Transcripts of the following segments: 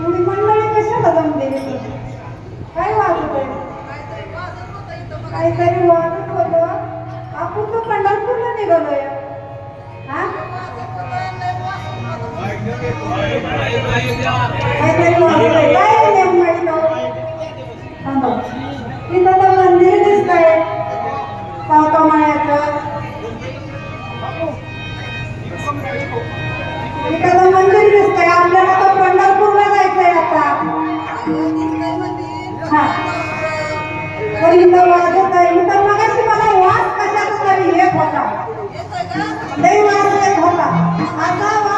एवढी मंडळी कशाला जमलेली काय वाजत काहीतरी वाजत होत. आपण तो पंढरपूरला निघालोय. हा. तर इथं वाजत आहे. इथं मगाशी मला वास कशाचा तरी येत होता. आता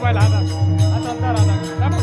موبايل هذا هذا الدار هذا لا ما